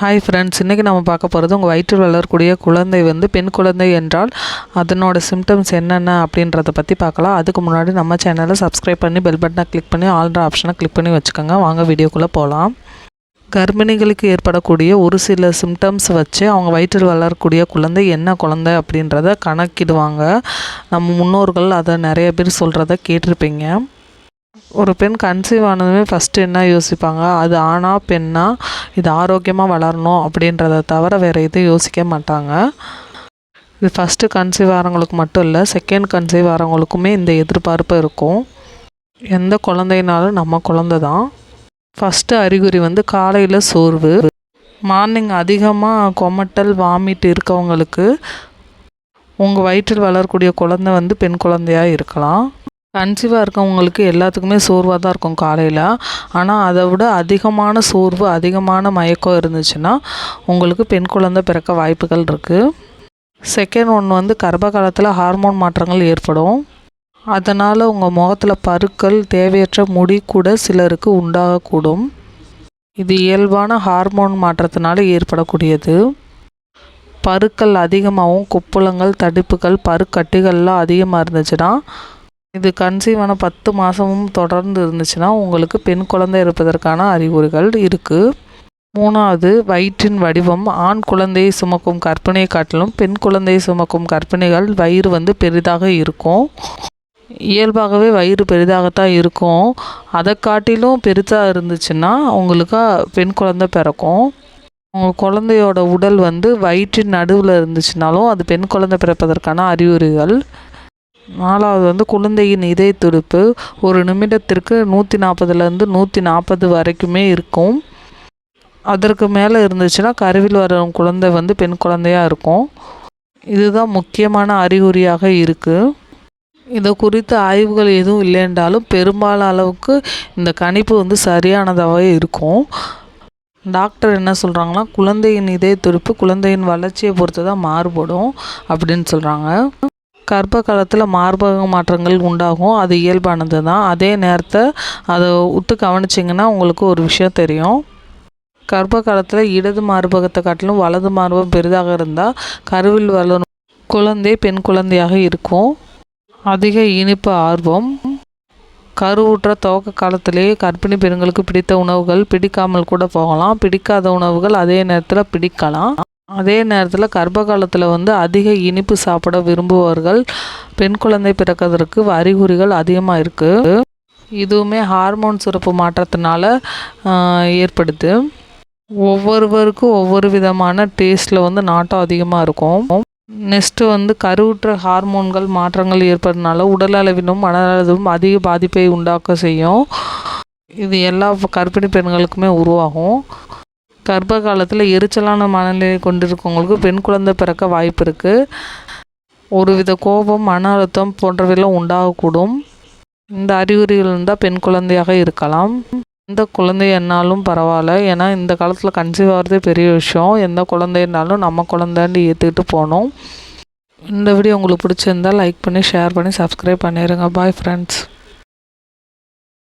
Hi friends இன்றைக்கி நம்ம பார்க்க போகிறது உங்கள் வயிற்றில் வளரக்கூடிய குழந்தை வந்து பெண் குழந்தை என்றால் அதனோட சிம்டம்ஸ் என்னென்ன அப்படின்றத பற்றி பார்க்கலாம். அதுக்கு முன்னாடி நம்ம சேனலை சப்ஸ்கிரைப் பண்ணி பெல் பட்டனை கிளிக் பண்ணி ஆல்ட்ரு ஆப்ஷனை கிளிக் பண்ணி வச்சுக்கோங்க. வாங்க வீடியோக்குள்ளே போகலாம் கர்ப்பிணிகளுக்கு ஏற்படக்கூடிய ஒரு சில சிம்டம்ஸ் வச்சு அவங்க வயிற்றில் வளரக்கூடிய குழந்தை என்ன குழந்தை அப்படின்றத கணக்கிடுவாங்க. நம்ம முன்னோர்கள் அதை நிறைய பேர் சொல்கிறத கேட்டிருப்பீங்க. ஒரு பெண் கன்சீவ் ஆனதுமே ஃபஸ்ட்டு என்ன யோசிப்பாங்க? அது ஆணா பெண்ணா? இது ஆரோக்கியமாக வளரணும் அப்படின்றத தவிர வேறு எதுவும் யோசிக்க மாட்டாங்க. இது ஃபஸ்ட்டு கன்சீவ் ஆகிறவங்களுக்கு மட்டும் இல்லை செகண்ட் கன்சீவ் ஆகிறவங்களுக்குமே இந்த எதிர்பார்ப்பு இருக்கும். எந்த குழந்தைனாலும் நம்ம குழந்த தான். ஃபஸ்ட்டு அறிகுறி வந்து காலையில் சோர்வு. மார்னிங் அதிகமாக கொமட்டல் வாமிட் இருக்கவங்களுக்கு உங்கள் வயிற்றில் வளரக்கூடிய குழந்தை வந்து பெண் குழந்தையாக இருக்கலாம். கன்சீவாக இருக்கவங்களுக்கு எல்லாத்துக்குமே சோர்வாக தான் இருக்கும் காலையில். ஆனால் அதை விட அதிகமான சோர்வு அதிகமான மயக்கம் இருந்துச்சுன்னா உங்களுக்கு பெண் குழந்தை பிறக்க வாய்ப்புகள் இருக்குது செகண்ட் ஒன்று வந்து கர்ப்ப காலத்தில் ஹார்மோன் மாற்றங்கள் ஏற்படும். அதனால் உங்கள் முகத்தில் பருக்கள் தேவையற்ற முடி கூட சிலருக்கு உண்டாகக்கூடும். இது இயல்பான ஹார்மோன் மாற்றத்தினால ஏற்படக்கூடியது. பருக்கள் அதிகமாகவும் கொப்புளங்கள் தடிப்புகள் பருக்கட்டிகள்லாம் அதிகமாக இருந்துச்சுன்னா இது கன்சீவான பத்து மாதமும் தொடர்ந்து இருந்துச்சுன்னா உங்களுக்கு பெண் குழந்தை இருப்பதற்கான அறிகுறிகள் இருக்குது மூணாவது வயிற்றின் வடிவம் ஆண் குழந்தையை சுமக்கும் கற்பிணியை காட்டிலும் பெண் குழந்தையை சுமக்கும் கற்பிணிகள் வயிறு வந்து பெரிதாக இருக்கும். இயல்பாகவே வயிறு பெரிதாகத்தான் இருக்கும். அதை காட்டிலும் பெருசாக இருந்துச்சுன்னா உங்களுக்கு பெண் குழந்தை பிறக்கும். உங்கள் குழந்தையோட உடல் வந்து வயிற்றின் நடுவில் இருந்துச்சுனாலும் அது பெண் குழந்தை பிறப்பதற்கான அறிகுறிகள். நாலாவது வந்து குழந்தையின் இதய துடிப்பு ஒரு நிமிடத்திற்கு நூற்றி நாற்பதுலேருந்து நூற்றி நாற்பது வரைக்குமே இருக்கும். அதற்கு மேலே இருந்துச்சுன்னா கருவில் வர குழந்தை வந்து பெண் குழந்தையாக இருக்கும். இதுதான் முக்கியமான அறிகுறியாக இருக்குது இதை குறித்த ஆய்வுகள் எதுவும் இல்லைன்றாலும் பெரும்பாலும் அளவுக்கு இந்த கணிப்பு வந்து சரியானதாகவே இருக்கும். டாக்டர் என்ன சொல்கிறாங்கன்னா குழந்தையின் இதய துடிப்பு குழந்தையின் வளர்ச்சியை பொறுத்து தான் மாறுபடும் அப்படின்னு சொல்கிறாங்க கர்ப்ப காலத்தில் மார்பக மாற்றங்கள் உண்டாகும். அது இயல்பானது தான் அதே நேரத்தை அதை விட்டு கவனிச்சிங்கன்னா உங்களுக்கு ஒரு விஷயம் தெரியும். கர்ப்ப காலத்தில் இடது மார்பகத்தை காட்டிலும் வலது மார்பகம் பெரிதாக இருந்தால் கருவில் வளரும் குழந்தை பெண் குழந்தையாக இருக்கும். அதிக இனிப்பு ஆர்வம். கருவுற்ற துவக்க காலத்திலேயே கர்ப்பிணி பெண்களுக்கு பிடித்த உணவுகள் பிடிக்காமல் கூட போகலாம். பிடிக்காத உணவுகள் அதே நேரத்தில் பிடிக்கலாம். அதே நேரத்தில் கர்ப்ப காலத்தில் வந்து அதிக இனிப்பு சாப்பிட விரும்புபவர்கள் பெண் குழந்தை பிறக்கிறதுக்கு அறிகுறிகள் அதிகமாக இருக்குது இதுவுமே ஹார்மோன் சுரப்பு மாற்றத்தினால ஏற்படுது. ஒவ்வொருவருக்கும் ஒவ்வொரு விதமான டேஸ்ட்டில் வந்து நாட்டம் அதிகமாக இருக்கும். நெக்ஸ்ட்டு வந்து கருவுற்ற ஹார்மோன்கள் மாற்றங்கள் ஏற்படுறதுனால உடல் அளவிலும் மனதளவிலும் அதிக பாதிப்பை உண்டாக்க செய்யும். இது எல்லா கர்ப்பிணி பெண்களுக்குமே உருவாகும். கர்ப்ப காலத்தில் எரிச்சலான மனநிலை கொண்டிருக்கவங்களுக்கு பெண் குழந்தை பிறக்க வாய்ப்பு இருக்குது ஒருவித கோபம் மன அழுத்தம் போன்றவையெல்லாம் உண்டாகக்கூடும். இந்த அறிகுறிகள் இருந்தால் பெண் குழந்தையாக இருக்கலாம். எந்த குழந்தையன்னாலும் பரவாயில்ல. ஏன்னா இந்த காலத்தில் கன்சீவ் ஆகிறதே பெரிய விஷயம். எந்த குழந்தைன்னாலும் நம்ம குழந்தைன்னு ஏற்றுக்கிட்டு போகணும். இந்த வீடியோ உங்களுக்கு பிடிச்சிருந்தால் லைக் பண்ணி ஷேர் பண்ணி சப்ஸ்கிரைப் பண்ணிடுங்க பாய் ஃப்ரெண்ட்ஸ்